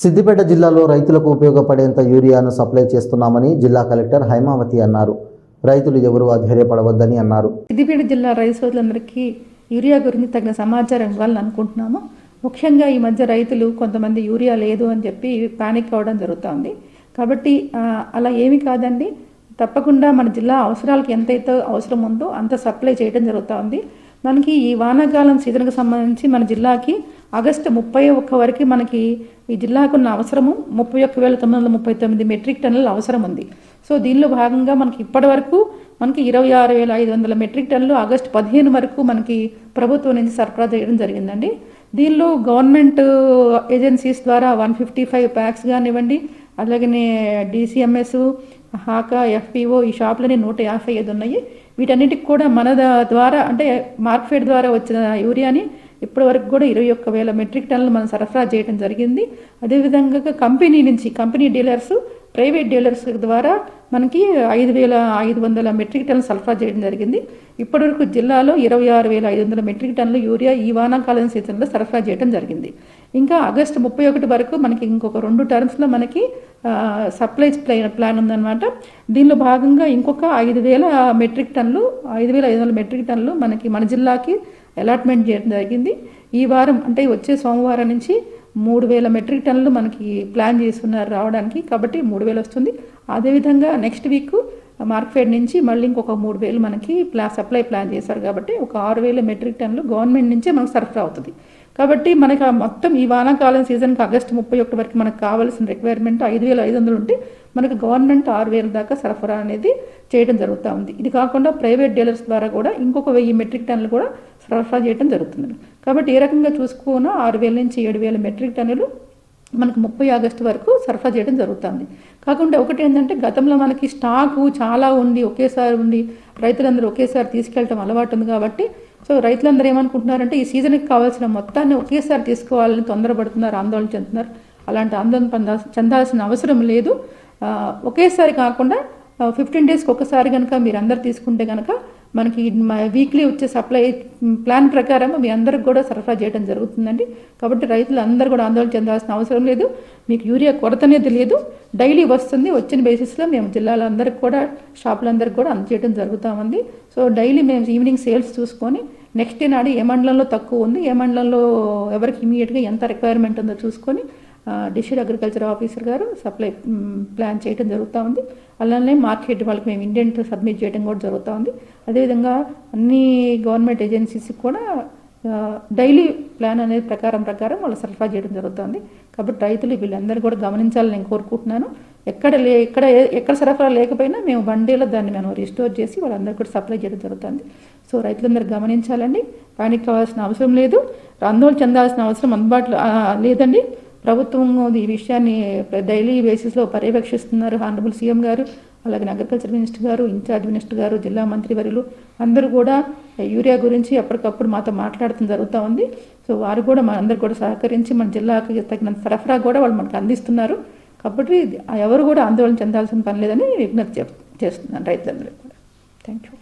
సిద్దిపేట జిల్లాలో రైతులకు ఉపయోగపడేంత యూరియాను సప్లై చేస్తున్నామని జిల్లా కలెక్టర్ హైమావతి అన్నారు. రైతులు ఎవరు అధైర్యపడవద్దని అన్నారు. సిద్దిపేట జిల్లా రైతు సోదరులందరికీ యూరియా గురించి తగిన సమాచారం ఇవ్వాలని అనుకుంటున్నాము. ముఖ్యంగా ఈ మధ్య రైతులు కొంతమంది యూరియా లేదు అని చెప్పి పానిక్ అవ్వడం జరుగుతోంది. కాబట్టి అలా ఏమి కాదండి. తప్పకుండా మన జిల్లా అవసరాలకు ఎంతైతే అవసరం ఉందో అంత సప్లై చేయడం జరుగుతోంది. మనకి ఈ వానాకాలం సీజన్కి సంబంధించి మన జిల్లాకి ఆగస్టు ముప్పై ఒక్క వరకు మనకి ఈ జిల్లాకు ఉన్న అవసరము ముప్పై ఒక్క వేల తొమ్మిది వందల ముప్పై తొమ్మిది మెట్రిక్ టన్నుల అవసరం ఉంది. సో దీనిలో భాగంగా మనకి ఇప్పటి వరకు మనకి ఇరవై ఆరు వేల ఐదు వందల మెట్రిక్ టన్నులు ఆగస్టు పదిహేను వరకు మనకి ప్రభుత్వం నుంచి సరఫరా చేయడం జరిగిందండి. దీనిలో గవర్నమెంట్ ఏజెన్సీస్ ద్వారా వన్ ఫిఫ్టీ ఫైవ్ ప్యాక్స్ కానివ్వండి అలాగనే డిసిఎంఎస్ హాకా ఎఫ్పిఓ ఈ షాపులని నూట యాభై ఐదు ఉన్నాయి. వీటన్నిటికి కూడా మన ద్వారా అంటే మార్కెట్ ద్వారా వచ్చిన యూరియాని ఇప్పటి వరకు కూడా ఇరవై ఒక్క వేల మెట్రిక్ టన్నులు మనం సరఫరా చేయడం జరిగింది. అదేవిధంగా కంపెనీ నుంచి కంపెనీ డీలర్స్ ప్రైవేట్ డీలర్స్ ద్వారా మనకి ఐదు వేల ఐదు వందల మెట్రిక్ టన్నులు సరఫరా చేయడం జరిగింది. ఇప్పటివరకు జిల్లాలో ఇరవై ఆరు వేల ఐదు వందల మెట్రిక్ టన్నులు యూరియా ఈ వానాకాలం సీజన్లో సరఫరా చేయడం జరిగింది. ఇంకా ఆగస్టు ముప్పై ఒకటి వరకు మనకి ఇంకొక రెండు టర్మ్స్లో మనకి సప్లై ప్లాన్ ప్లాన్ ఉందన్నమాట. దీనిలో భాగంగా ఇంకొక ఐదు వేల మెట్రిక్ టన్నులు ఐదు వేల ఐదు వందల మెట్రిక్ టన్నులు మనకి మన జిల్లాకి అలాట్మెంట్ చేయడం జరిగింది. ఈ వారం అంటే వచ్చే సోమవారం నుంచి మూడు వేల మెట్రిక్ టన్నులు మనకి ప్లాన్ చేస్తున్నారు రావడానికి. కాబట్టి మూడు వేలు వస్తుంది. అదేవిధంగా నెక్స్ట్ వీక్ మార్కెట్ నుంచి మళ్ళీ ఇంకొక మూడు వేలు మనకి ప్లా సప్లై ప్లాన్ చేశారు. కాబట్టి ఒక ఆరు వేల మెట్రిక్ టన్నులు గవర్నమెంట్ నుంచే మనకు సరఫరా అవుతుంది. కాబట్టి మనకి ఆ మొత్తం ఈ వానాకాలం సీజన్కి ఆగస్టు ముప్పై ఒకటి వరకు మనకు కావాల్సిన రిక్వైర్మెంట్ ఐదు వేల ఐదు వందలు ఉంటే మనకు గవర్నమెంట్ ఆరు వేల దాకా సరఫరా అనేది చేయడం జరుగుతూ ఉంది. ఇది కాకుండా ప్రైవేట్ డీలర్స్ ద్వారా కూడా ఇంకొక వెయ్యి మెట్రిక్ టన్నులు కూడా సరఫరా చేయడం జరుగుతుంది కాబట్టి ఏ రకంగా చూసుకున్నా ఆరు వేల నుంచి ఏడు వేల మెట్రిక్ టన్నులు మనకు ముప్పై ఆగస్టు వరకు సరఫరా చేయడం జరుగుతుంది కాకుండా ఒకటి ఏంటంటే గతంలో మనకి స్టాకు చాలా ఉండి ఒకేసారి ఉండి రైతులందరూ ఒకేసారి తీసుకెళ్ళటం అలవాటు ఉంది కాబట్టి సో రైతులందరూ ఏమనుకుంటున్నారంటే ఈ సీజన్కి కావాల్సిన మొత్తాన్ని ఒకేసారి తీసుకోవాలని తొందరపడుతున్నారు ఆందోళన చెందుతున్నారు. అలాంటి ఆందోళన చెందాల్సిన అవసరం లేదు. ఒకేసారి కాకుండా ఫిఫ్టీన్ డేస్కి ఒకసారి కనుక మీరు అందరు తీసుకుంటే కనుక మనకి వీక్లీ వచ్చే సప్లై ప్లాన్ ప్రకారం మీ అందరికి కూడా సరఫరా చేయడం జరుగుతుందండి. కాబట్టి రైతులు అందరూ కూడా ఆందోళన చెందాల్సిన అవసరం లేదు. మీకు యూరియా కొరత అనేది లేదు. డైలీ వస్తుంది. వచ్చిన బేసిస్లో మేము జిల్లాలందరికీ కూడా షాపులందరికీ కూడా అందజేయడం జరుగుతూ ఉంది సో డైలీ మేము ఈవినింగ్ సేల్స్ చూసుకొని నెక్స్ట్ డే నాడు ఏ మండలంలో తక్కువ ఉంది ఏ మండలంలో ఎవరికి ఇమీడియట్గా ఎంత రిక్వైర్మెంట్ ఉందో చూసుకొని డిస్ట్రిక్ట్ అగ్రికల్చర్ ఆఫీసర్ గారు సప్లై ప్లాన్ చేయడం జరుగుతూ ఉంది. అలానే మార్కెట్ వాళ్ళకి మేము ఇండియన్ సబ్మిట్ చేయడం కూడా జరుగుతూ ఉంది. అదేవిధంగా అన్ని గవర్నమెంట్ ఏజెన్సీస్కి కూడా డైలీ ప్లాన్ అనేది ప్రకారం ప్రకారం వాళ్ళు సరఫరా చేయడం జరుగుతుంది కాబట్టి రైతులు వీళ్ళందరూ కూడా గమనించాలని నేను కోరుకుంటున్నాను. ఎక్కడ లే ఎక్కడ ఎక్కడ సరఫరా లేకపోయినా మేము బండిలో దాన్ని మేము రిస్టోర్ చేసి వాళ్ళందరికీ కూడా సప్లై చేయడం జరుగుతుంది సో రైతులందరూ గమనించాలండి. పానిక్ కావాల్సిన అవసరం లేదు. ఆందోళన చెందాల్సిన అవసరం అందుబాటులో లేదండి. ప్రభుత్వం ఈ విషయాన్ని డైలీ బేసిస్లో పర్యవేక్షిస్తున్నారు హానరబుల్ సీఎం గారు అలాగే అగ్రికల్చర్ మినిస్టర్ గారు ఇన్ఛార్జ్ మినిస్టర్ గారు జిల్లా మంత్రి వర్యులు. అందరూ కూడా యూరియా గురించి ఎప్పటికప్పుడు మాతో మాట్లాడటం జరుగుతూ ఉంది. సో వారు కూడా మన అందరు కూడా సహకరించి మన జిల్లాకి తగినంత సరఫరా కూడా వాళ్ళు మనకు అందిస్తున్నారు. కాబట్టి ఎవరు కూడా ఆందోళన చెందాల్సిన పని లేదని విజ్ఞప్తి చేస్తున్నాను రైతులందరూ కూడా. Thank you